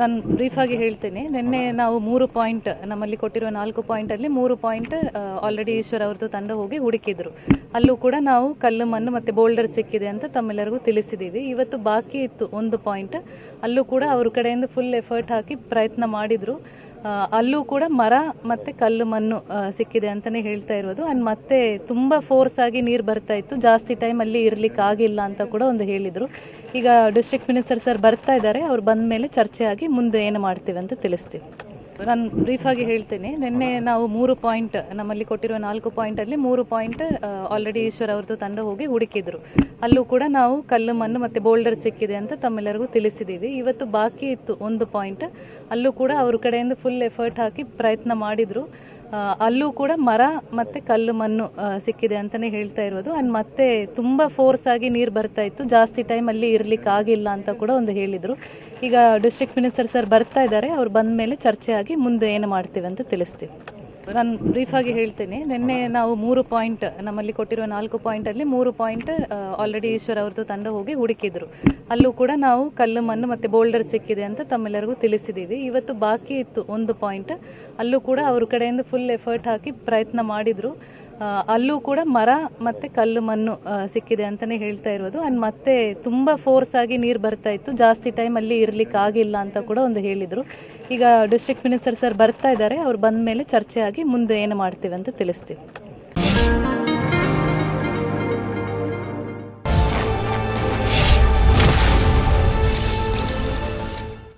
ನಾನು ಆಗಿ ಹೇಳ್ತೇನೆ. ನಿನ್ನೆ ನಾವು ಮೂರು ಪಾಯಿಂಟ್ ನಮ್ಮಲ್ಲಿ ಕೊಟ್ಟಿರುವ ನಾಲ್ಕು ಪಾಯಿಂಟಲ್ಲಿ ಮೂರು ಪಾಯಿಂಟ್ ಆಲ್ರೆಡಿ ಈಶ್ವರ್ ಅವ್ರದ್ದು ತಂಡ ಹೋಗಿ ಹುಡುಕಿದ್ರು. ಅಲ್ಲೂ ಕೂಡ ನಾವು ಕಲ್ಲು ಮಣ್ಣು ಮತ್ತು ಬೋಲ್ಡರ್ ಸಿಕ್ಕಿದೆ ಅಂತ ತಮ್ಮೆಲ್ಲರಿಗೂ ತಿಳಿಸಿದ್ದೀವಿ ಇವತ್ತು ಬಾಕಿ ಇತ್ತು ಒಂದು ಪಾಯಿಂಟ್ ಅಲ್ಲೂ ಕೂಡ ಅವ್ರ ಕಡೆಯಿಂದ ಫುಲ್ ಎಫರ್ಟ್ ಹಾಕಿ ಪ್ರಯತ್ನ ಮಾಡಿದ್ರು. ಅಲ್ಲೂ ಕೂಡ ಮರ ಮತ್ತೆ ಕಲ್ಲು ಮಣ್ಣು ಸಿಕ್ಕಿದೆ ಅಂತಾನೆ ಹೇಳ್ತಾ ಇರೋದು. ಅಂಡ್ ಮತ್ತೆ ತುಂಬಾ ಫೋರ್ಸ್ ಆಗಿ ನೀರು ಬರ್ತಾ ಇತ್ತು. ಜಾಸ್ತಿ ಟೈಮ್ ಅಲ್ಲಿ ಇರ್ಲಿಕ್ಕೆ ಆಗಿಲ್ಲ ಅಂತ ಕೂಡ ಒಂದು ಹೇಳಿದ್ರು. ಈಗ ಡಿಸ್ಟ್ರಿಕ್ಟ್ ಮಿನಿಸ್ಟರ್ ಸರ್ ಬರ್ತಾ ಇದ್ದಾರೆ. ಅವ್ರು ಬಂದ ಮೇಲೆ ಚರ್ಚೆ ಆಗಿ ಮುಂದೆ ಏನು ಮಾಡ್ತೀವಿ ಅಂತ ತಿಳಿಸ್ತೀವಿ. ನಾನು ಬ್ರೀಫಾಗಿ ಹೇಳ್ತೇನೆ. ನಿನ್ನೆ ನಾವು ಮೂರು ಪಾಯಿಂಟ್ ನಮ್ಮಲ್ಲಿ ಕೊಟ್ಟಿರುವ ನಾಲ್ಕು ಪಾಯಿಂಟಲ್ಲಿ ಮೂರು ಪಾಯಿಂಟ್ ಆಲ್ರೆಡಿ ಈಶ್ವರ್ ಅವ್ರದ್ದು ತಂಡ ಹೋಗಿ ಹುಡುಕಿದ್ರು. ಅಲ್ಲೂ ಕೂಡ ನಾವು ಕಲ್ಲು ಮಣ್ಣು ಮತ್ತು ಬೋಲ್ಡರ್ ಸಿಕ್ಕಿದೆ ಅಂತ ತಮ್ಮೆಲ್ಲರಿಗೂ ತಿಳಿಸಿದ್ದೀವಿ ಇವತ್ತು ಬಾಕಿ ಇತ್ತು ಒಂದು ಪಾಯಿಂಟ್ ಅಲ್ಲೂ ಕೂಡ ಅವ್ರ ಕಡೆಯಿಂದ ಫುಲ್ ಎಫರ್ಟ್ ಹಾಕಿ ಪ್ರಯತ್ನ ಮಾಡಿದ್ರು. ಅಲ್ಲೂ ಕೂಡ ಮರ ಮತ್ತೆ ಕಲ್ಲು ಮಣ್ಣು ಸಿಕ್ಕಿದೆ ಅಂತಾನೆ ಹೇಳ್ತಾ ಇರೋದು. ಅಂಡ್ ಮತ್ತೆ ತುಂಬಾ ಫೋರ್ಸ್ ಆಗಿ ನೀರು ಬರ್ತಾ ಇತ್ತು. ಜಾಸ್ತಿ ಟೈಮ್ ಅಲ್ಲಿ ಇರ್ಲಿಕ್ಕೆ ಆಗಿಲ್ಲ ಅಂತ ಕೂಡ ಒಂದು ಹೇಳಿದ್ರು. ಈಗ ಡಿಸ್ಟ್ರಿಕ್ಟ್ ಮಿನಿಸ್ಟರ್ ಸರ್ ಬರ್ತಾ ಇದ್ದಾರೆ. ಅವ್ರು ಬಂದ ಮೇಲೆ ಚರ್ಚೆ ಆಗಿ ಮುಂದೆ ಏನು ಮಾಡ್ತೀವಿ ಅಂತ ತಿಳಿಸ್ತೀವಿ. ನಾನು ಬ್ರೀಫಾಗಿ ಹೇಳ್ತೇನೆ. ನಿನ್ನೆ ನಾವು ಮೂರು ಪಾಯಿಂಟ್ ನಮ್ಮಲ್ಲಿ ಕೊಟ್ಟಿರುವ ನಾಲ್ಕು ಪಾಯಿಂಟಲ್ಲಿ ಮೂರು ಪಾಯಿಂಟ್ ಆಲ್ರೆಡಿ ಈಶ್ವರ್ ಅವ್ರದ್ದು ತಂಡ ಹೋಗಿ ಹುಡುಕಿದ್ರು. ಅಲ್ಲೂ ಕೂಡ ನಾವು ಕಲ್ಲು ಮಣ್ಣು ಮತ್ತು ಬೋಲ್ಡರ್ ಸಿಕ್ಕಿದೆ ಅಂತ ತಮ್ಮೆಲ್ಲರಿಗೂ ತಿಳಿಸಿದ್ದೀವಿ ಇವತ್ತು ಬಾಕಿ ಇತ್ತು ಒಂದು ಪಾಯಿಂಟ್. ಅಲ್ಲೂ ಕೂಡ ಅವ್ರ ಕಡೆಯಿಂದ ಫುಲ್ ಎಫರ್ಟ್ ಹಾಕಿ ಪ್ರಯತ್ನ ಮಾಡಿದ್ರು. ಅಲ್ಲೂ ಕೂಡ ಮರ ಮತ್ತೆ ಕಲ್ಲು ಮಣ್ಣು ಸಿಕ್ಕಿದೆ ಅಂತಾನೆ ಹೇಳ್ತಾ ಇರೋದು. ಆ್ಯಂಡ್ ಮತ್ತೆ ತುಂಬಾ ಫೋರ್ಸ್ ಆಗಿ ನೀರು ಬರ್ತಾ ಇತ್ತು. ಜಾಸ್ತಿ ಟೈಮ್ ಅಲ್ಲಿ ಇರ್ಲಿಕ್ಕೆ ಆಗಿಲ್ಲ ಅಂತ ಕೂಡ ಒಂದು ಹೇಳಿದ್ರು. ಈಗ ಡಿಸ್ಟ್ರಿಕ್ಟ್ ಮಿನಿಸ್ಟರ್ ಸರ್ ಬರ್ತಾ ಇದ್ದಾರೆ. ಅವ್ರು ಬಂದ ಮೇಲೆ ಚರ್ಚೆ ಆಗಿ ಮುಂದೆ ಏನು ಮಾಡ್ತೀವಿ ಅಂತ ತಿಳಿಸ್ತೀವಿ.